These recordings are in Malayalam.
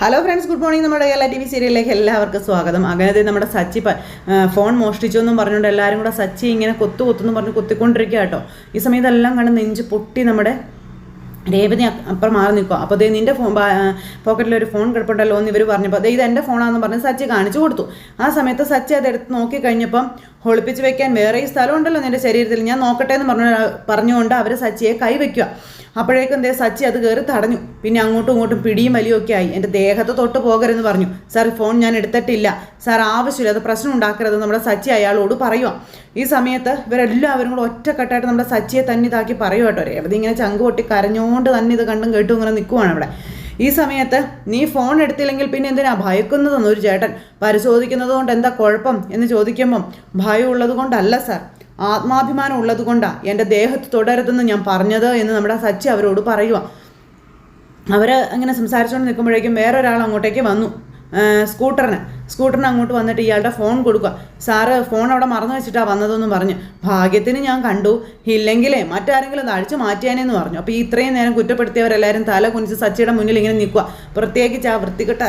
ഹലോ ഫ്രണ്ട്സ് ഗുഡ് മോർണിംഗ് നമ്മുടെ എല്ലാ ടി വി സീരിയലിലേക്ക് എല്ലാവർക്കും സ്വാഗതം. അങ്ങനെ നമ്മുടെ സച്ചി ഫോൺ മോഷ്ടിച്ചു എന്നും പറഞ്ഞുകൊണ്ട് എല്ലാവരും കൂടെ സച്ചി ഇങ്ങനെ കൊത്തു കൊത്തുന്നു പറഞ്ഞ് കൊത്തിക്കൊണ്ടിരിക്കുക കേട്ടോ. ഈ സമയത്തെല്ലാം കണ്ട് നെഞ്ച് പൊട്ടി നമ്മുടെ രേവതി അപ്പുറം മാറി നിൽക്കുക. അപ്പോൾ ദേ നിന്റെ ഫോൺ പോക്കറ്റിൽ ഒരു ഫോൺ കിടപ്പുണ്ടല്ലോ എന്ന് ഇവർ പറഞ്ഞപ്പോൾ ദേ ഇത് എന്റെ ഫോണാണെന്ന് പറഞ്ഞ് സച്ചി കാണിച്ചു കൊടുത്തു. ആ സമയത്ത് സച്ചി അത് എടുത്ത് നോക്കി കഴിഞ്ഞപ്പം ഒളിപ്പിച്ച് വെക്കാൻ വേറെ ഈ സ്ഥലം ഉണ്ടല്ലോ നിന്റെ ശരീരത്തിൽ ഞാൻ നോക്കട്ടെ എന്ന് പറഞ്ഞു പറഞ്ഞുകൊണ്ട് അവർ സച്ചിയെ കൈവയ്ക്കുക അപ്പോഴേക്കും എന്തേ സച്ചി അത് കയറി തടഞ്ഞു. പിന്നെ അങ്ങോട്ടും ഇങ്ങോട്ടും പിടിയും വലിയും ഒക്കെ ആയി. എന്റെ ദേഹത്ത് തൊട്ട് പോകരുതെന്ന് പറഞ്ഞു. സാർ ഫോൺ ഞാൻ എടുത്തിട്ടില്ല. സാർ ആവശ്യമില്ല. അത് പ്രശ്നം ഉണ്ടാക്കരുത്. നമ്മുടെ സച്ചി അയാളോട് പറയുക ഈ സമയത്ത് ഇവരെല്ലാവരും കൂടെ ഒറ്റക്കെട്ടായിട്ട് നമ്മുടെ സച്ചിയെ തന്നെ ഇതാക്കി പറയുക കേട്ടോ. രേവതി ഇങ്ങനെ ചങ്ക് പൊട്ടി കരഞ്ഞുകൊണ്ട് തന്നെ ഇത് കണ്ടും കേട്ടും ഇങ്ങനെ നിൽക്കുവാണ് അവിടെ ഈ സമയത്ത് നീ ഫോൺ എടുത്തില്ലെങ്കിൽ പിന്നെ എന്തിനാ ഭയക്കുന്നതെന്ന് ഒരു ചേട്ടൻ പരിശോധിക്കുന്നത് കൊണ്ട് എന്താ കുഴപ്പം എന്ന് ചോദിക്കുമ്പം ഭയം ഉള്ളത് കൊണ്ടല്ല സാർ ആത്മാഭിമാനം ഉള്ളത് കൊണ്ടാണ് എന്റെ ദേഹത്ത് തുടരുതെന്ന് ഞാൻ പറഞ്ഞത് എന്ന് നമ്മുടെ സച്ചി അവരോട് പറയുക അവർ അങ്ങനെ സംസാരിച്ചുകൊണ്ട് നിൽക്കുമ്പോഴേക്കും വേറൊരാൾ അങ്ങോട്ടേക്ക് വന്നു. സ്കൂട്ടറിന്. സ്കൂട്ടറിന് അങ്ങോട്ട് വന്നിട്ട് ഇയാളുടെ ഫോൺ കൊടുക്കുക. സാറ് ഫോൺ അവിടെ മറന്നു വെച്ചിട്ടാണ് വന്നതെന്ന് പറഞ്ഞു. ഭാഗ്യത്തിന് ഞാൻ കണ്ടു. ഇല്ലെങ്കിലേ മറ്റാരെങ്കിലും അത് അഴിച്ചു മാറ്റിയാനെന്ന് പറഞ്ഞു. അപ്പോൾ ഈ ഇത്രയും നേരം കുറ്റപ്പെടുത്തിയവരെല്ലാവരും തല കുനിച്ച് സച്ചിയുടെ മുന്നിൽ ഇങ്ങനെ നിൽക്കുക. പ്രത്യേകിച്ച് ആ വൃത്തികെട്ട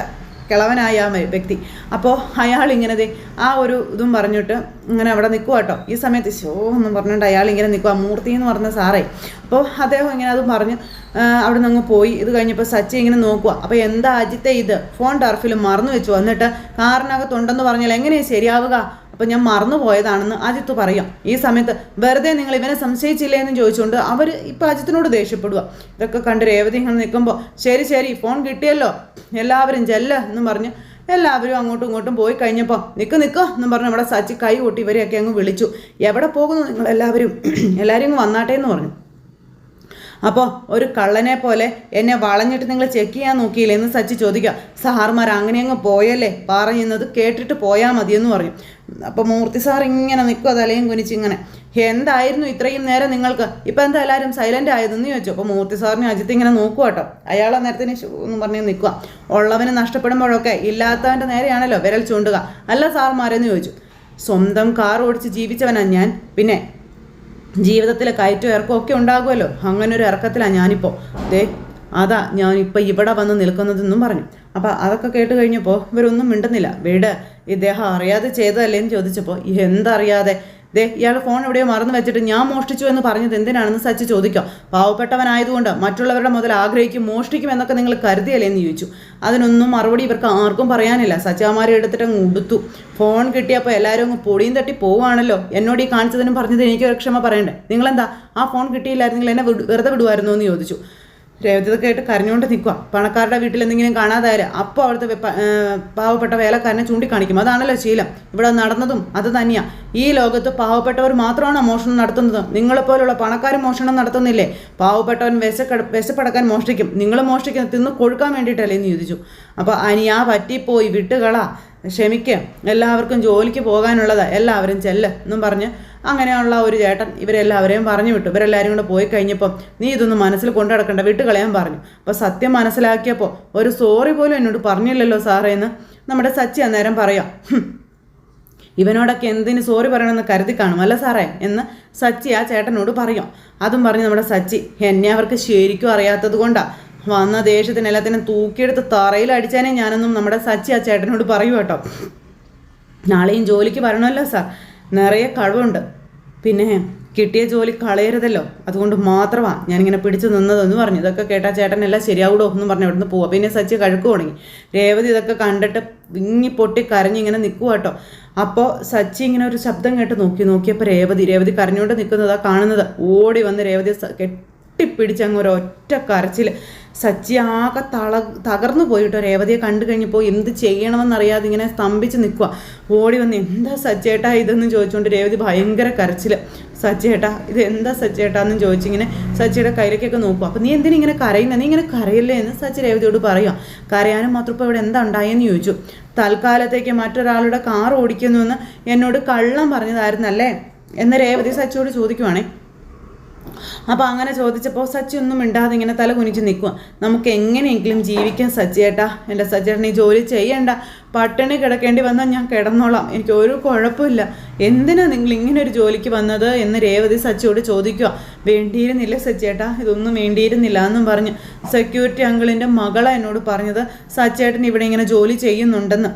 കിളവനായ ആ വ്യക്തി. അപ്പോൾ അയാൾ ഇങ്ങനെ ആ ഒരു ഇതും പറഞ്ഞിട്ട് ഇങ്ങനെ അവിടെ നിൽക്കുക കേട്ടോ ഈ സമയത്ത് ഷോ എന്നും പറഞ്ഞുകൊണ്ട് അയാൾ ഇങ്ങനെ നിൽക്കുക മൂർത്തി എന്ന് പറഞ്ഞ സാറേ. അപ്പോൾ അദ്ദേഹം ഇങ്ങനെ അത് പറഞ്ഞ് അവിടെ നിന്ന് അങ്ങ് പോയി. ഇത് കഴിഞ്ഞപ്പോൾ സച്ചി ഇങ്ങനെ നോക്കുക അപ്പോൾ എന്താ അജിത്തെ ഇത്? ഫോൺ ടർഫിൽ മറന്നു വെച്ചു വന്നിട്ട് കാറിനകത്തുണ്ടെന്ന് പറഞ്ഞാൽ എങ്ങനെയാണ് ശരിയാവുക? അപ്പം ഞാൻ മറന്നുപോയതാണെന്ന് അജിത്ത് പറയാം. ഈ സമയത്ത് വെറുതെ നിങ്ങൾ ഇവനെ സംശയിച്ചില്ലേ എന്ന് ചോദിച്ചുകൊണ്ട് അവർ ഇപ്പം അജിത്തിനോട് ദേഷ്യപ്പെടുക ഇതൊക്കെ കണ്ട് രേവതി ഇങ്ങനെ നിൽക്കുമ്പോൾ ശരി ശരി ഫോൺ കിട്ടിയല്ലോ. എല്ലാവരും ചെല്ല എന്ന് പറഞ്ഞ് എല്ലാവരും അങ്ങോട്ടും ഇങ്ങോട്ടും പോയി കഴിഞ്ഞപ്പോൾ നിൽക്ക് നിൽക്കുക എന്നും പറഞ്ഞ് നമ്മുടെ സച്ചി കൈ കൂട്ടി ഇവരെയൊക്കെ അങ്ങ് വിളിച്ചു. എവിടെ പോകുന്നു നിങ്ങൾ എല്ലാവരും അങ്ങ് വന്നാട്ടെ എന്ന് പറഞ്ഞു. അപ്പോൾ ഒരു കള്ളനെ പോലെ എന്നെ വളഞ്ഞിട്ട് നിങ്ങൾ ചെക്ക് ചെയ്യാൻ നോക്കിയില്ലേ എന്ന് സച്ചി ചോദിക്കുക. സാറുമാർ അങ്ങനെ അങ്ങ് പോയല്ലേ? പറയുന്നത് കേട്ടിട്ട് പോയാൽ മതിയെന്ന് പറയും. അപ്പോൾ മൂർത്തി സാർ ഇങ്ങനെ നിൽക്കുക തലയും കുനിച്ച് ഇങ്ങനെ. എന്തായിരുന്നു ഇത്രയും നേരം നിങ്ങൾക്ക്? ഇപ്പം എന്താ എല്ലാവരും സൈലന്റ് ആയതെന്ന് ചോദിച്ചു. അപ്പോൾ മൂർത്തി സാറിനെ അജിത്ത് ഇങ്ങനെ നോക്കുക കേട്ടോ അയാൾ അന്നേരത്തിന് ഷൂ എന്ന് പറഞ്ഞ് നിൽക്കുക ഉള്ളവന് നഷ്ടപ്പെടുമ്പോഴൊക്കെ ഇല്ലാത്തവന്റെ നേരെയാണല്ലോ വിരൽ ചൂണ്ടുക. അല്ല സാർമാരെന്ന് ചോദിച്ചു. സ്വന്തം കാർ ഓടിച്ച് ജീവിച്ചവനാണ് ഞാൻ. പിന്നെ ജീവിതത്തിൽ കയറ്റവും ഇറക്കവും ഒക്കെ ഉണ്ടാകുമല്ലോ. അങ്ങനെ ഒരു ഇറക്കത്തിലാണ് ഞാനിപ്പോൾ ദേ അതാ ഞാനിപ്പോൾ ഇവിടെ വന്ന് നിൽക്കുന്നതെന്നും പറഞ്ഞു. അപ്പോൾ അതൊക്കെ കേട്ട് കഴിഞ്ഞപ്പോൾ ഇവരൊന്നും മിണ്ടുന്നില്ല. വീട് ഇദ്ദേഹം അറിയാതെ ചെയ്തതല്ലേ എന്ന് ചോദിച്ചപ്പോൾ എന്തറിയാതെ? ദേ ഇയാൾ ഫോൺ എവിടെയോ മറന്നു വെച്ചിട്ട് ഞാൻ മോഷ്ടിച്ചു എന്ന് പറഞ്ഞത് എന്തിനാണെന്ന് സച്ചി ചോദിക്കാം. പാവപ്പെട്ടവനായതുകൊണ്ട് മറ്റുള്ളവരുടെ മുതൽ ആഗ്രഹിക്കും മോഷ്ടിക്കും എന്നൊക്കെ നിങ്ങൾ കരുതിയല്ലേ എന്ന് ചോദിച്ചു. അതിനൊന്നും മറുപടി ഇവർക്ക് ആർക്കും പറയാനില്ല. സച്ചാമാരെ എടുത്തിട്ട് അങ്ങ് ഉടുത്തു. ഫോൺ കിട്ടിയപ്പോൾ എല്ലാവരും അങ്ങ് പൊടിയും തട്ടി പോവുകയാണല്ലോ എന്നോട് ഈ കാണിച്ചതിനും പറഞ്ഞത് എനിക്ക് ഒരു ക്ഷമ പറയണ്ടേ? നിങ്ങളെന്താ? ആ ഫോൺ കിട്ടിയില്ലായിരുന്നെങ്കിൽ എന്നെ വെറുതെ വിടുമായിരുന്നു എന്ന് ചോദിച്ചു. രേവതി ഇതൊക്കെ ആയിട്ട് കരഞ്ഞുകൊണ്ട് നിൽക്കുക പണക്കാരുടെ വീട്ടിൽ എന്തെങ്കിലും കാണാതായാലും അപ്പോൾ അവിടുത്തെ പാവപ്പെട്ട വേലക്കാരനെ ചൂണ്ടിക്കാണിക്കും. അതാണല്ലോ ശീലം. ഇവിടെ നടന്നതും അത് തന്നെയാണ് ഈ ലോകത്ത് പാവപ്പെട്ടവർ മാത്രമാണ് മോഷണം നടത്തുന്നത്. നിങ്ങളെപ്പോലുള്ള പണക്കാർ മോഷണം നടത്തുന്നില്ലേ? പാവപ്പെട്ടവൻ വിശക്കട വിശപ്പടക്കാൻ മോഷ്ടിക്കും. നിങ്ങൾ മോഷ്ടിക്കുന്നത് തിന്ന് കൊഴുക്കാൻ വേണ്ടിയിട്ടല്ലേ എന്ന് ചോദിച്ചു. അപ്പോൾ അനിയാ പറ്റിപ്പോയി വിട്ടുകളാ. ക്ഷമിക്കുക എല്ലാവർക്കും ജോലിക്ക് പോകാനുള്ളതാ എല്ലാവരും ചെല്ല് എന്നും പറഞ്ഞ് അങ്ങനെയുള്ള ഒരു ചേട്ടൻ ഇവരെല്ലാവരെയും പറഞ്ഞു വിട്ടു. ഇവരെല്ലാവരും കൂടെ പോയി കഴിഞ്ഞപ്പം നീ ഇതൊന്നും മനസ്സിൽ കൊണ്ടു നടക്കണ്ട വിട്ട് കളയാൻ പറഞ്ഞു. അപ്പോൾ സത്യം മനസ്സിലാക്കിയപ്പോൾ ഒരു സോറി പോലും എന്നോട് പറഞ്ഞില്ലല്ലോ സാറേ എന്ന് നമ്മുടെ സച്ചി അന്നേരം പറയാം. ഇവനോടൊക്കെ എന്തിന് സോറി പറയണമെന്ന് കരുതി കാണും അല്ല സാറേ എന്ന് സച്ചി ആ ചേട്ടനോട് പറയും. അതും പറഞ്ഞ് നമ്മുടെ സച്ചി എന്നെ അവർക്ക് ശരിക്കും അറിയാത്തത് കൊണ്ടാണ് വന്ന ദേഷ്യത്തിന് എല്ലാത്തിനും തൂക്കിയെടുത്ത് തറയിൽ അടിച്ചാനേ ഞാനൊന്നും നമ്മുടെ സച്ചി ആ ചേട്ടനോട് പറയൂ കേട്ടോ. നാളെയും ജോലിക്ക് വരണമല്ലോ സാർ. നിറയെ കഴിവുണ്ട്. പിന്നെ കിട്ടിയ ജോലി കളയരുതല്ലോ. അതുകൊണ്ട് മാത്രമാണ് ഞാനിങ്ങനെ പിടിച്ചു നിന്നതെന്ന് പറഞ്ഞു. ഇതൊക്കെ കേട്ടാ ചേട്ടൻ എല്ലാം ശരിയാവൂടോ എന്ന് പറഞ്ഞു അവിടുന്ന് പോവാ. പിന്നെ സച്ചി കഴുക്ക് തുടങ്ങി. രേവതി ഇതൊക്കെ കണ്ടിട്ട് വിങ്ങി പൊട്ടി കരഞ്ഞ് ഇങ്ങനെ നിൽക്കുക കേട്ടോ. അപ്പോൾ സച്ചി ഇങ്ങനെ ഒരു ശബ്ദം കേട്ട് നോക്കി. നോക്കിയപ്പോൾ രേവതി രേവതി കരഞ്ഞുകൊണ്ട് നിൽക്കുന്നതാണ് കാണുന്നത്. ഓടി വന്ന് രേവതി സ- കെട്ടിപ്പിടിച്ച് അങ്ങ് ഒരു ഒറ്റ കരച്ചിൽ സച്ചി ആകെ തള തകർന്നു പോയിട്ടോ രേവതിയെ കണ്ടു കഴിഞ്ഞപ്പോൾ എന്ത് ചെയ്യണമെന്നറിയാതെ ഇങ്ങനെ സ്തംഭിച്ച് നിൽക്കുക. ഓടി വന്ന് എന്താ സച്ചേട്ടാ ഇതെന്ന് ചോദിച്ചുകൊണ്ട് രേവതി ഭയങ്കര കരച്ചിൽ സച്ചേട്ടാ ഇത് എന്താ സച്ചേട്ടാ എന്ന് ചോദിച്ചിങ്ങനെ സച്ചിയുടെ കയ്യിലേക്കൊക്കെ നോക്കും അപ്പം നീ എന്തിനാ ഇങ്ങനെ കരയുന്ന? നീ ഇങ്ങനെ കരയില്ലേ? എന്ന് സച്ചി രേവതിയോട് പറയുക. കരയാനും മാത്രം ഇപ്പോൾ ഇവിടെ എന്താ ഉണ്ടായെന്ന് ചോദിച്ചു. തൽക്കാലത്തേക്ക് മറ്റൊരാളുടെ കാർ ഓടിക്കുന്നുവെന്ന് എന്നോട് കള്ളം പറഞ്ഞതായിരുന്നല്ലേ? എന്ന് രേവതി സച്ചിയോട് ചോദിക്കുവാണേ. അപ്പോൾ അങ്ങനെ ചോദിച്ചപ്പോൾ സച്ചി ഒന്നും മിണ്ടാതെ ഇങ്ങനെ തല കുനിച്ച് നിൽക്കുക നമുക്ക് എങ്ങനെയെങ്കിലും ജീവിക്കാൻ സച്ചിയേട്ടാ എന്റെ സച്ചേട്ടൻ ഈ ജോലി ചെയ്യണ്ട. പട്ടിണി കിടക്കേണ്ടി വന്നാൽ ഞാൻ കിടന്നോളാം. എനിക്ക് ഒരു കുഴപ്പമില്ല. എന്തിനാ നിങ്ങൾ ഇങ്ങനെ ഒരു ജോലിക്ക് വന്നത് എന്ന് രേവതി സച്ചിയോട് ചോദിക്കുക വേണ്ടിയിരുന്നില്ല സച്ചിയേട്ടാ ഇതൊന്നും വേണ്ടിയിരുന്നില്ല എന്നും പറഞ്ഞ് സെക്യൂരിറ്റി അങ്കിളിന്റെ മകളാണ് എന്നോട് പറഞ്ഞത്. സച്ചേട്ടൻ ഇവിടെ ഇങ്ങനെ ജോലി ചെയ്യുന്നുണ്ടെന്ന്.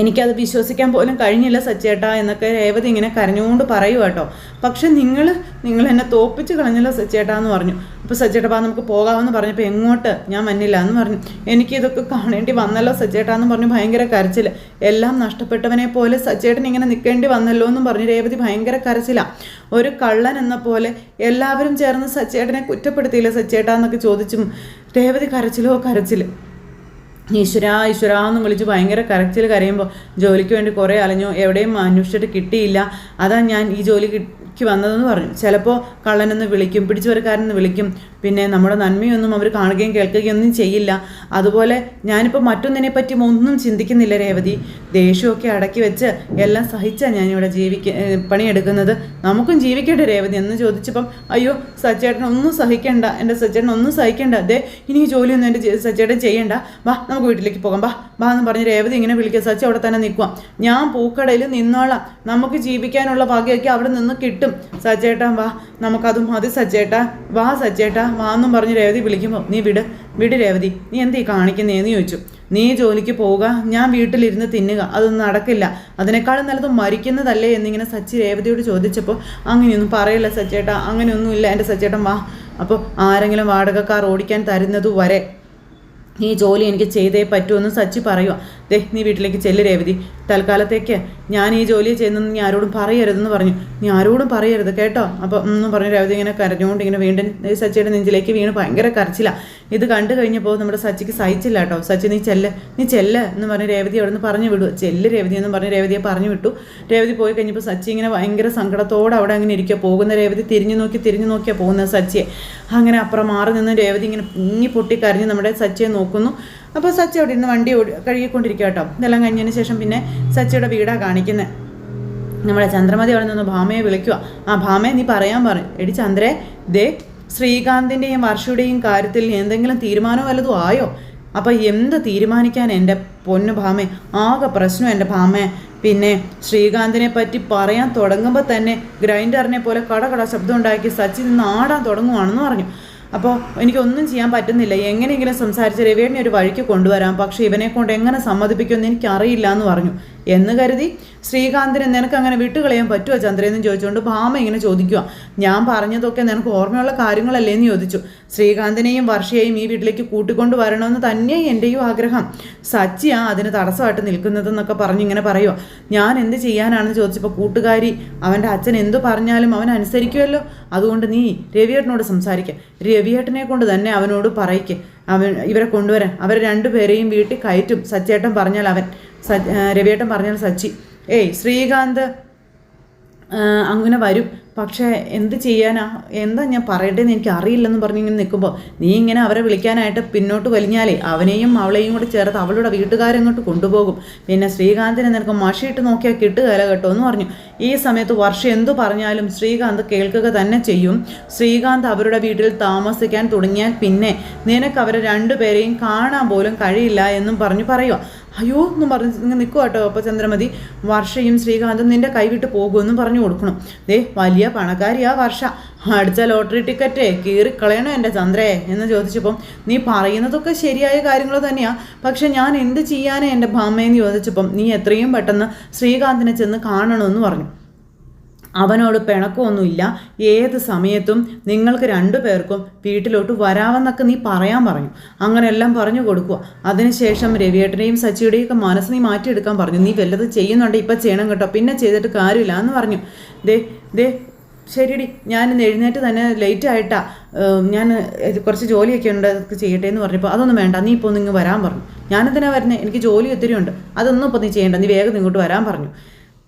എനിക്കത് വിശ്വസിക്കാൻ പോലും കഴിഞ്ഞില്ല സച്ചേട്ടാ എന്നൊക്കെ രേവതി ഇങ്ങനെ കരഞ്ഞുകൊണ്ട് പറയൂ കേട്ടോ. പക്ഷെ നിങ്ങൾ നിങ്ങൾ എന്നെ തോപ്പിച്ച് കളഞ്ഞല്ലോ സച്ചേട്ടാ എന്ന് പറഞ്ഞു. അപ്പോൾ സച്ചേട്ടാ പാ നമുക്ക് പോകാമെന്ന് പറഞ്ഞപ്പോൾ എങ്ങോട്ട്? ഞാൻ മന്നില്ല എന്ന് പറഞ്ഞു. എനിക്കിതൊക്കെ കാണേണ്ടി വന്നല്ലോ സച്ചേട്ടാ എന്ന് പറഞ്ഞു ഭയങ്കര കരച്ചിൽ എല്ലാം നഷ്ടപ്പെട്ടവനെ പോലെ സച്ചേട്ടൻ ഇങ്ങനെ നിൽക്കേണ്ടി വന്നല്ലോ എന്നും പറഞ്ഞു രേവതി ഭയങ്കര കരച്ചില. ഒരു കള്ളൻ എന്ന പോലെ എല്ലാവരും ചേർന്ന് സച്ചേട്ടനെ കുറ്റപ്പെടുത്തിയില്ല സച്ചേട്ടാ എന്നൊക്കെ ചോദിച്ചും രേവതി കരച്ചിലോ കരച്ചിൽ ഈശ്വര ഈശ്വര എന്ന് വിളിച്ച് ഭയങ്കര കരച്ചിൽ കരയുമ്പോൾ ജോലിക്ക് വേണ്ടി കുറേ അലഞ്ഞു എവിടെയും അന്വേഷിച്ചിട്ട് കിട്ടിയില്ല. അതാ ഞാൻ ഈ ജോലി ജോലിക്ക് വന്നതെന്ന് പറഞ്ഞു. ചിലപ്പോൾ കള്ളനെന്ന് വിളിക്കും പിടിച്ചുവരക്കാരെന്ന് വിളിക്കും. പിന്നെ നമ്മുടെ നന്മയൊന്നും അവർ കാണുകയും കേൾക്കുകയും ഒന്നും ചെയ്യില്ല. അതുപോലെ ഞാനിപ്പോൾ മറ്റൊന്നിനെ പറ്റി ഒന്നും ചിന്തിക്കുന്നില്ല രേവതി. ദേഷ്യമൊക്കെ അടക്കി വെച്ച് എല്ലാം സഹിച്ചാണ് ഞാനിവിടെ ജീവിക്ക പണിയെടുക്കുന്നത്. നമുക്കും ജീവിക്കട്ടെ രേവതി എന്ന് ചോദിച്ചപ്പം അയ്യോ സച്ചേട്ടൻ ഒന്നും സഹിക്കണ്ട എന്റെ സച്ചേട്ടൻ ഒന്നും സഹിക്കണ്ട. അതെ ഇനി ജോലിയൊന്നും എന്റെ സച്ചേട്ടൻ ചെയ്യേണ്ട. വാ നമുക്ക് വീട്ടിലേക്ക് പോകാം. ബാ ബാ എന്ന് പറഞ്ഞ് രേവതി ഇങ്ങനെ വിളിക്കുക. സച്ചി അവിടെ തന്നെ നിൽക്കുക. ഞാൻ പൂക്കടയിൽ നിന്നോളാം. നമുക്ക് ജീവിക്കാനുള്ള ഭാഗ്യമൊക്കെ അവിടെ നിന്ന് കിട്ടും. സച്ചേട്ടാ വാ. നമുക്കത് മതി സച്ചേട്ടാ വാ സച്ചേട്ടാ വാ എന്നും പറഞ്ഞ് രേവതി വിളിക്കുമ്പോൾ നീ വിട് വിട് രേവതി. നീ എന്തീ കാണിക്കുന്നേന്ന് ചോദിച്ചു. നീ ജോലിക്ക് പോവുക. ഞാൻ വീട്ടിലിരുന്ന് തിന്നുക. അതൊന്നും നടക്കില്ല. അതിനേക്കാളും നല്ലത് മരിക്കുന്നതല്ലേ? എന്നിങ്ങനെ സച്ചി രേവതിയോട് ചോദിച്ചപ്പോൾ അങ്ങനെയൊന്നും പറയില്ല സച്ചേട്ടാ അങ്ങനെയൊന്നുമില്ല എന്റെ സച്ചേട്ടൻ വാ. അപ്പോൾ ആരെങ്കിലും വാടകക്കാർ ഓടിക്കാൻ തരുന്നത് വരെ ഈ ജോലി എനിക്ക് ചെയ്തേ പറ്റുമെന്ന് സച്ചി പറയുക ദേ നീ വീട്ടിലേക്ക് ചെല്ല് രേവതി. തൽക്കാലത്തേക്ക് ഞാൻ ഈ ജോലി ചെയ്യുന്നതെന്ന് നീ ആരോടും പറയരുതെന്ന് പറഞ്ഞു. നീ ആരോടും പറയരുത് കേട്ടോ? അപ്പോൾ ഒന്നും പറഞ്ഞു രേവതി ഇങ്ങനെ കരഞ്ഞുകൊണ്ട് ഇങ്ങനെ വീണ്ടും സച്ചിയുടെ നെഞ്ചിലേക്ക് വീണ് ഭയങ്കര കരച്ചില്ല ഇത് കണ്ടു കഴിഞ്ഞപ്പോൾ നമ്മുടെ സച്ചിക്ക് സഹിച്ചില്ല കേട്ടോ. സച്ചി നീ ചെല്ല് നീ ചെല്ല് എന്ന് പറഞ്ഞ് രേവതി അവിടെ നിന്ന് പറഞ്ഞു വിടുക ചെല്ല് രേവതി എന്ന് പറഞ്ഞ് രേവതിയെ പറഞ്ഞു വിട്ടു. രേവതി പോയി കഴിഞ്ഞപ്പോൾ സച്ചി ഇങ്ങനെ ഭയങ്കര സങ്കടത്തോടെ അവിടെ അങ്ങനെ ഇരിക്കുക പോകുന്ന രേവതി തിരിഞ്ഞു നോക്കി തിരിഞ്ഞു നോക്കിയാൽ പോകുന്നത് സച്ചിയെ. അങ്ങനെ അപ്പുറം മാറി നിന്ന് രേവതി ഇങ്ങനെ പൊങ്ങി പൊട്ടി കരഞ്ഞ് നമ്മുടെ സച്ചിയെ നോക്കുന്നു. അപ്പോൾ സച്ചി അവിടെ ഇരുന്ന് വണ്ടി ഓടി കഴുകിക്കൊണ്ടിരിക്കുക കേട്ടോ. ഇതെല്ലാം കഴിഞ്ഞതിന് ശേഷം പിന്നെ സച്ചിയുടെ വീടാണ് കാണിക്കുന്നത് നമ്മുടെ ചന്ദ്രമതി അവിടെ നിന്ന് ഭാമയെ വിളിക്കുക ആ ഭാമയെ നീ പറയാൻ പറയും എടി ചന്ദ്രേ ദേ ശ്രീകാന്തിന്റെയും വർഷയുടെയും കാര്യത്തിൽ എന്തെങ്കിലും തീരുമാനം വല്ലതും ആയോ? അപ്പം എന്ത് തീരുമാനിക്കാൻ എന്റെ പൊന്നു ഭാമ? ആകെ പ്രശ്നം എന്റെ ഭാമ. പിന്നെ ശ്രീകാന്തിനെ പറ്റി പറയാൻ തുടങ്ങുമ്പോൾ തന്നെ ഗ്രൈൻഡറിനെ പോലെ കടകട ശബ്ദം ഉണ്ടാക്കി സച്ചിൻ നാടാൻ തുടങ്ങുവാണെന്ന് പറഞ്ഞു. അപ്പോൾ എനിക്കൊന്നും ചെയ്യാൻ പറ്റുന്നില്ല. എങ്ങനെയെങ്കിലും സംസാരിച്ച് രവിയേട്ടനെ ഒരു വഴിക്ക് കൊണ്ടുവരാം. പക്ഷേ ഇവനെ കൊണ്ട് എങ്ങനെ സമ്മതിപ്പിക്കുമെന്ന് എനിക്കറിയില്ല എന്ന് പറഞ്ഞു. എന്ന് കരുതി ശ്രീകാന്തിനെ നിനക്ക് അങ്ങനെ വിട്ടുകളയാൻ പറ്റുമോ ചന്ദ്രയെന്ന് ചോദിച്ചുകൊണ്ട് ഭാമ ഇങ്ങനെ ചോദിക്കുക ഞാൻ പറഞ്ഞതൊക്കെ നിനക്ക് ഓർമ്മയുള്ള കാര്യങ്ങളല്ലേ എന്ന് ചോദിച്ചു. ശ്രീകാന്തിനെയും വർഷയെയും ഈ വീട്ടിലേക്ക് കൂട്ടിക്കൊണ്ട് വരണമെന്ന് തന്നെ എന്റെയും ആഗ്രഹം. സച്ചിയാ അതിന് തടസ്സമായിട്ട് നിൽക്കുന്നതെന്നൊക്കെ പറഞ്ഞ് ഇങ്ങനെ പറയുക ഞാൻ എന്ത് ചെയ്യാനാണെന്ന് ചോദിച്ചപ്പോൾ കൂട്ടുകാരി അവന്റെ അച്ഛൻ എന്തു പറഞ്ഞാലും അവൻ അനുസരിക്കുമല്ലോ അതുകൊണ്ട് നീ രവിയേട്ടനോട് സംസാരിക്കുക രവിയേട്ടനെ കൊണ്ട് തന്നെ അവനോട് പറയിക്ക്. അവൻ ഇവരെ കൊണ്ടുവരാൻ. അവരെ രണ്ടുപേരെയും വീട്ടിൽ കയറ്റും. സച്ചേട്ടൻ പറഞ്ഞാൽ അവൻ രവിയേട്ടൻ പറഞ്ഞാൽ സച്ചി ഏയ് ശ്രീകാന്ത് അങ്ങനെ വരും. പക്ഷേ എന്ത് ചെയ്യാനാ? എന്താ ഞാൻ പറയട്ടേന്ന് എനിക്ക് അറിയില്ലെന്ന് പറഞ്ഞിങ്ങനെ നിൽക്കുമ്പോൾ നീ ഇങ്ങനെ അവരെ വിളിക്കാനായിട്ട് പിന്നോട്ട് വലിഞ്ഞാലേ അവനെയും അവളെയും കൂടെ ചേർത്ത് അവളുടെ വീട്ടുകാരങ്ങോട്ട് കൊണ്ടുപോകും. പിന്നെ ശ്രീകാന്തിനെ നിനക്ക് മഷിയിട്ട് നോക്കിയാൽ കിട്ടുകയില്ല കേട്ടോ എന്ന് പറഞ്ഞു. ഈ സമയത്ത് വർഷം എന്തു പറഞ്ഞാലും ശ്രീകാന്ത് കേൾക്കുക തന്നെ ചെയ്യും. ശ്രീകാന്ത് അവരുടെ വീട്ടിൽ താമസിക്കാൻ തുടങ്ങിയാൽ പിന്നെ നിനക്ക് അവരെ രണ്ടുപേരെയും കാണാൻ പോലും കഴിയില്ല എന്നും പറഞ്ഞു പറയുക അയ്യോ എന്നും പറഞ്ഞ് ഇങ്ങനെ നിൽക്കുക കേട്ടോ അപ്പോൾ ചന്ദ്രമതി. വർഷയും ശ്രീകാന്തും നിന്റെ കൈവിട്ട് പോകുമെന്നും പറഞ്ഞു കൊടുക്കണം. ദേ വലിയ പണക്കാരിയാ വർഷ. അടിച്ച ലോട്ടറി ടിക്കറ്റ് കീറിക്കളയണോ എന്റെ ചന്ദ്രയെ എന്ന് ചോദിച്ചപ്പം നീ പറയുന്നതൊക്കെ ശരിയായ കാര്യങ്ങൾ തന്നെയാ. പക്ഷെ ഞാൻ എന്ത് ചെയ്യാനേ എന്റെ ഭാമയെന്ന് ചോദിച്ചപ്പം നീ എത്രയും പെട്ടെന്ന് ശ്രീകാന്തിനെ ചെന്ന് കാണണമെന്ന് പറഞ്ഞു. അവനോട് പിണക്കമൊന്നുമില്ല. ഏത് സമയത്തും നിങ്ങൾക്ക് രണ്ടു പേർക്കും വീട്ടിലോട്ട് വരാമെന്നൊക്കെ നീ പറയാൻ പറഞ്ഞു. അങ്ങനെയെല്ലാം പറഞ്ഞു കൊടുക്കുക. അതിനുശേഷം രവിയേട്ടനെയും സച്ചിയുടെയും ഒക്കെ മനസ്സ് നീ മാറ്റിയെടുക്കാൻ പറഞ്ഞു. നീ വല്ലത് ചെയ്യുന്നുണ്ട്? ഇപ്പം ചെയ്യണം കേട്ടോ. പിന്നെ ചെയ്തിട്ട് കാര്യമില്ല എന്ന് പറഞ്ഞു. ദേ ദേ ശരിയടി. ഞാൻ ഇന്ന് എഴുന്നേറ്റ് തന്നെ ലേറ്റ് ആയിട്ടാ. ഞാൻ കുറച്ച് ജോലിയൊക്കെ ഉണ്ട് അതൊക്കെ ചെയ്യട്ടെ എന്ന് പറഞ്ഞപ്പോൾ അതൊന്നും വേണ്ട. നീ ഇപ്പോൾ നിങ്ങൾ വരാൻ പറഞ്ഞു. ഞാനെന്തിനാ വരുന്നത് എനിക്ക് ജോലി ഒത്തിരി ഉണ്ട്. അതൊന്നും ഇപ്പോൾ നീ ചെയ്യേണ്ട. നീ വേഗം ഇങ്ങോട്ട് വരാൻ പറഞ്ഞു.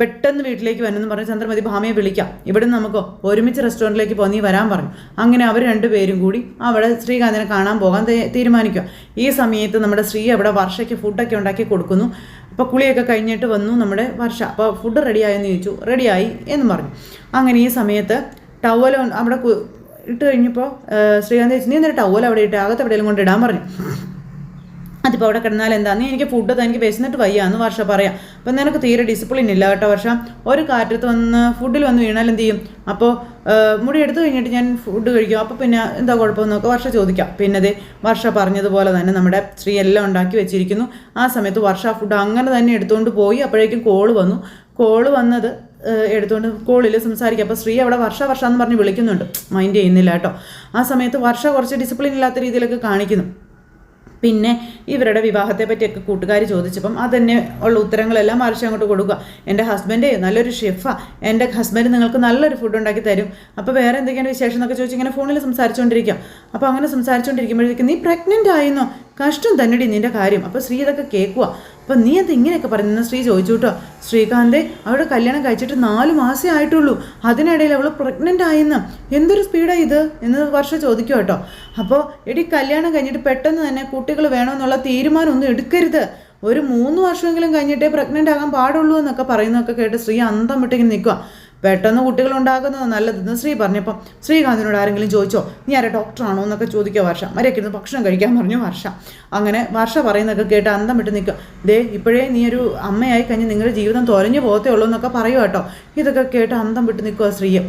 പെട്ടെന്ന് വീട്ടിലേക്ക് വരുമെന്ന് പറഞ്ഞ് ചന്ദ്രമതി ഭാമയെ വിളിക്കാം. ഇവിടെ നമുക്ക്? ഒരുമിച്ച് റെസ്റ്റോറന്റിലേക്ക് പോകാൻ നീ വരാൻ പറഞ്ഞു. അങ്ങനെ അവർ രണ്ടുപേരും കൂടി അവിടെ ശ്രീകാന്തിനെ കാണാൻ പോകാൻ തീരുമാനിക്കുക. ഈ സമയത്ത് നമ്മുടെ ശ്രീ അവിടെ വർഷയ്ക്ക് ഫുഡൊക്കെ ഉണ്ടാക്കി കൊടുക്കുന്നു. അപ്പോൾ കുളിയൊക്കെ കഴിഞ്ഞിട്ട് വന്നു നമ്മുടെ വർഷ. അപ്പോൾ ഫുഡ് റെഡിയായെന്ന് ചോദിച്ചു. റെഡിയായി എന്ന് പറഞ്ഞു. അങ്ങനെ ഈ സമയത്ത് ടവൽ അവിടെ ഇട്ട് കഴിഞ്ഞപ്പോൾ ശ്രീകാന്ത് ചോദിച്ചു നീ എന്നിട്ട് ടവൽ അവിടെ ഇട്ട് അകത്ത് എവിടെയെങ്കിലും കൊണ്ട് ഇടാൻ പറഞ്ഞു? അതിപ്പോൾ അവിടെ കിടന്നാൽ എന്താ? നീ എനിക്ക് ഫുഡ് തന്നെ എനിക്ക് വിശന്നിട്ട് വയ്യ എന്ന് വർഷ പറയാം. അപ്പം നിനക്ക് തീരെ ഡിസിപ്ലിൻ ഇല്ല കേട്ടോ വർഷ. ഒരു കാറ്റത്ത് വന്ന് ഫുഡിൽ വന്ന് വീണാൽ എന്ത് ചെയ്യും? അപ്പോൾ മുടി എടുത്തു കഴിഞ്ഞിട്ട് ഞാൻ ഫുഡ് കഴിക്കും. അപ്പോൾ പിന്നെ എന്താ കുഴപ്പമെന്നൊക്കെ വർഷ ചോദിക്കാം. പിന്നെ അത് വർഷ പറഞ്ഞതുപോലെ തന്നെ നമ്മുടെ സ്ത്രീ എല്ലാം ഉണ്ടാക്കി വെച്ചിരിക്കുന്നു. ആ സമയത്ത് വർഷ ഫുഡ് അങ്ങനെ തന്നെ എടുത്തുകൊണ്ട് പോയി. അപ്പോഴേക്കും കോൾ വന്നു. കോൾ വന്നത് എടുത്തുകൊണ്ട് കോളിൽ സംസാരിക്കുക അപ്പോൾ സ്ത്രീ അവിടെ വർഷ വർഷ എന്ന് പറഞ്ഞ് വിളിക്കുന്നുണ്ട്. മൈൻഡ് ചെയ്യുന്നില്ല കേട്ടോ. ആ സമയത്ത് വർഷ കുറച്ച് ഡിസിപ്ലിൻ ഇല്ലാത്ത രീതിയിലൊക്കെ കാണിക്കുന്നു. പിന്നെ ഇവരുടെ വിവാഹത്തെ പറ്റിയൊക്കെ കൂട്ടുകാർ ചോദിച്ചപ്പം അതന്നെ ഉള്ള ഉത്തരങ്ങളെല്ലാം മറിച്ച് അങ്ങോട്ട് കൊടുക്കുക. എന്റെ ഹസ്ബൻഡ് നല്ലൊരു ഷെഫാ എന്റെ ഹസ്ബൻഡ് നിങ്ങൾക്ക് നല്ലൊരു ഫുഡ് ഉണ്ടാക്കി തരും. അപ്പോൾ വേറെ എന്തൊക്കെയാണ് വിശേഷം? എന്നൊക്കെ ചോദിച്ച് ഇങ്ങനെ ഫോണിൽ സംസാരിച്ചുകൊണ്ടിരിക്കാം അപ്പോൾ അങ്ങനെ സംസാരിച്ചുകൊണ്ടിരിക്കുമ്പോഴേക്കും നീ പ്രഗ്നന്റ് ആയിരുന്നോ? കഷ്ടം തന്നെടി നിന്റെ കാര്യം. അപ്പോൾ ശ്രീ ഇതൊക്കെ കേൾക്കുക അപ്പം നീ എന്താ ഇങ്ങനെയൊക്കെ പറയുന്ന? ശ്രീ ചോദിച്ചു കേട്ടോ ശ്രീകാന്തെ അവളുടെ കല്യാണം കഴിച്ചിട്ട് നാല് മാസേ ആയിട്ടുള്ളൂ. അതിനിടയിൽ അവൾ പ്രഗ്നന്റ് ആയെന്ന്. എന്തൊരു സ്പീഡാണ് ഇത്? എന്ന് വർഷം ചോദിക്കും കേട്ടോ അപ്പോൾ എടി കല്യാണം കഴിഞ്ഞിട്ട് പെട്ടെന്ന് തന്നെ കുട്ടികൾ വേണമെന്നുള്ള തീരുമാനമൊന്നും എടുക്കരുത്. ഒരു മൂന്ന് വർഷമെങ്കിലും കഴിഞ്ഞിട്ടേ പ്രഗ്നന്റ് ആകാൻ പാടുള്ളൂ എന്നൊക്കെ പറയുന്നതൊക്കെ കേട്ട് ശ്രീ അന്തം വിട്ടിങ്ങനെ നിൽക്കുക പെട്ടെന്ന് കുട്ടികൾ ഉണ്ടാകുന്നത് നല്ലതെന്ന് ശ്രീ പറഞ്ഞപ്പം ശ്രീകാന്തിനോട് ആരെങ്കിലും ചോദിച്ചോ നീ ആരെ? ഡോക്ടറാണോ? എന്നൊക്കെ ചോദിക്കുക വർഷ. മര്യാദയ്ക്കിരുന്ന് ഭക്ഷണം കഴിക്കാൻ പറഞ്ഞു വർഷ. അങ്ങനെ വർഷ പറയുന്നൊക്കെ കേട്ട് അന്തം വിട്ട് നിൽക്കുക. ദേ ഇപ്പോഴേ നീ ഒരു അമ്മയായി കഴിഞ്ഞ് നിങ്ങളുടെ ജീവിതം തുരഞ്ഞു പോകത്തേ ഉള്ളൂ എന്നൊക്കെ പറയുക കേട്ടോ. ഇതൊക്കെ കേട്ട് അന്തം വിട്ട് നിൽക്കുക ശ്രീയെ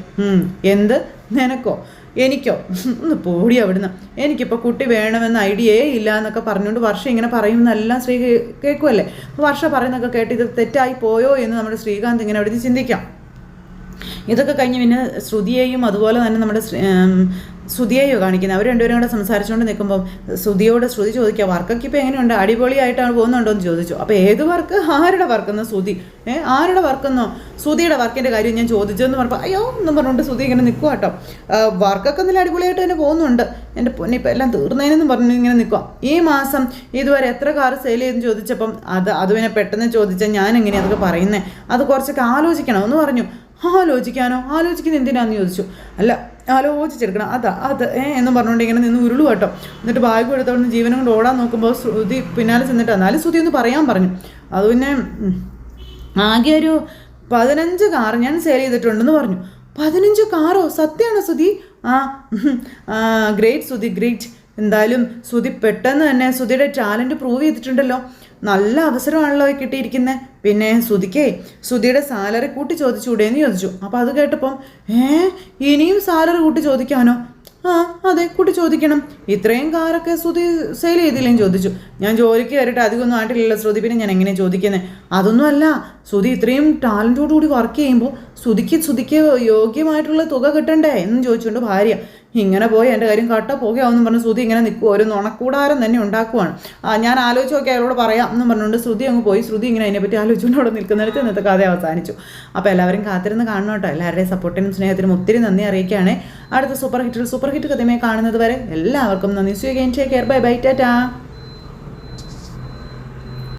എന്ത്? നിനക്കോ? എനിക്കോ? ഒന്ന് പോടി അവിടുന്ന്. എനിക്കിപ്പോൾ കുട്ടി വേണമെന്ന ഐഡിയയേ ഇല്ല എന്നൊക്കെ പറഞ്ഞുകൊണ്ട് വർഷം ഇങ്ങനെ പറയുമെന്നെല്ലാം ശ്രീ കേൾക്കുമല്ലേ വർഷ പറയുന്നൊക്കെ കേട്ട് ഇത് തെറ്റായി പോയോ എന്ന് നമ്മുടെ ശ്രീകാന്ത് ഇങ്ങനെ അവിടെ ചിന്തിക്കാം. ഇതൊക്കെ കഴിഞ്ഞ് പിന്നെ ശ്രുതിയെയും അതുപോലെ തന്നെ നമ്മുടെ ശ്രുതിയെയോ കാണിക്കുന്നത്. അവർ രണ്ടുപേരും കൂടെ സംസാരിച്ചുകൊണ്ട് നിൽക്കുമ്പോൾ ശ്രുതിയോട് ശ്രുതി ചോദിക്കുക വർക്കൊക്കെ ഇപ്പോൾ എങ്ങനെയുണ്ട്? അടിപൊളിയായിട്ടാണ് പോകുന്നുണ്ടോ? എന്ന് ചോദിച്ചു. അപ്പോൾ ഏത് വർക്ക്? ആരുടെ വർക്കെന്ന്? ശ്രുതി. ഏ ആരുടെ വർക്കെന്നോ? ശ്രുതിയുടെ വർക്കിന്റെ കാര്യം ഞാൻ ചോദിച്ചെന്ന് പറഞ്ഞപ്പോൾ അയ്യോ എന്നും പറഞ്ഞുകൊണ്ട് ശ്രുതി ഇങ്ങനെ നിൽക്കുക കേട്ടോ. വർക്കൊക്കെ നല്ല അടിപൊളിയായിട്ട് തന്നെ പോകുന്നുണ്ട്. എന്റെ പൊന്നെ ഇപ്പം എല്ലാം തീർന്നതിനെന്ന് പറഞ്ഞ് ഇങ്ങനെ നിൽക്കുക ഈ മാസം ഇതുവരെ എത്ര കാർ സെയിൽ ചെയ്തെന്ന് ചോദിച്ചപ്പം അത് അത് പിന്നെ പെട്ടെന്ന് ചോദിച്ചാൽ ഞാൻ എങ്ങനെയാണ് അതൊക്കെ പറയുന്നത് അത് കുറച്ചൊക്കെ ആലോചിക്കണം എന്ന് പറഞ്ഞു. ആലോചിക്കാനോ? ആലോചിക്കുന്നത് എന്തിനാന്ന് ചോദിച്ചു. അല്ല ആലോചിച്ചെടുക്കണം. അതാ അത് ഏ എന്ന് പറഞ്ഞുകൊണ്ട് ഇങ്ങനെ നിന്ന് ഉരുളു കേട്ടോ. എന്നിട്ട് ബാഗ് എടുത്തോണ്ട് ജീവനം കൊണ്ട് ഓടാൻ നോക്കുമ്പോൾ ശ്രുതി പിന്നാലെ ചെന്നിട്ട് എന്നാലും ശ്രുതി ഒന്ന് പറയാൻ പറഞ്ഞു. അത് പിന്നെ ആകെ ഒരു പതിനഞ്ച് കാർ ഞാൻ സെയിൽ ചെയ്തിട്ടുണ്ടെന്ന് പറഞ്ഞു. പതിനഞ്ച് കാറോ? സത്യമാണോ സുധി ആ ഗ്രേറ്റ് സുധി ഗ്രേറ്റ് എന്തായാലും സുധി പെട്ടെന്ന് തന്നെ സുധിയുടെ ടാലന്റ് പ്രൂവ് ചെയ്തിട്ടുണ്ടല്ലോ. നല്ല അവസരമാണല്ലോ കിട്ടിയിരിക്കുന്നത് പിന്നെ സുധിക്കേ ശ്രുതിയുടെ സാലറി കൂട്ടി ചോദിച്ചുകൂടെയെന്ന് ചോദിച്ചു. അപ്പോൾ അത് കേട്ടപ്പം ഏ ഇനിയും സാലറി കൂട്ടി ചോദിക്കാനോ? ആ അതെ കൂട്ടി ചോദിക്കണം. ഇത്രയും കാറൊക്കെ ശ്രുതി സെയിൽ ചെയ്തില്ലേന്ന് ചോദിച്ചു. ഞാൻ ജോലിക്ക് കയറിയിട്ട് അധികമൊന്നും ആയിട്ടില്ലല്ലോ ശ്രുതി പിന്നെ ഞാൻ എങ്ങനെയാണ് ചോദിക്കുന്നത് അതൊന്നും അല്ല ശ്രുതി ഇത്രയും ടാലന്റോടു കൂടി വർക്ക് ചെയ്യുമ്പോൾ ശ്രുതിക്ക് ശ്രുതിക്ക് യോഗ്യമായിട്ടുള്ള തുക കിട്ടണ്ടേ? എന്ന് ചോദിച്ചുകൊണ്ട് ഭാര്യ ഇങ്ങനെ പോയി എന്റെ കാര്യം കട്ട പോകുകയാവെന്ന് പറഞ്ഞ് ശ്രുതി ഇങ്ങനെ നിൽക്കുക ഒരു നുണക്കൂടാരം തന്നെ ഉണ്ടാക്കുവാണ്. ഞാൻ ആലോചിച്ച് നോക്കി അയാളോട് പറയാം എന്നും പറഞ്ഞുകൊണ്ട് ശ്രുതി അങ്ങ് പോയി. ശ്രുതി ഇങ്ങനെ അതിനെപ്പറ്റി ആലോചിച്ചുകൊണ്ട് അവിടെ നിൽക്കുന്നിടത്ത് ഇന്നത്തെ കഥ അവസാനിച്ചു. അപ്പോൾ എല്ലാവരും കാത്തിരുന്ന് കാണണം കേട്ടോ. എല്ലാവരുടെയും സപ്പോർട്ടിനും സ്നേഹത്തിനും ഒത്തിരി നന്ദി അറിയിക്കുകയാണ്. അടുത്ത സൂപ്പർ ഹിറ്റിൽ സൂപ്പർ ഹിറ്റ് കഥയുമായി കാണുന്നത് വരെ എല്ലാവർക്കും നന്ദി. സ്വീകരിച്ചേ കെയർ ബൈ ബൈ ടാറ്റാ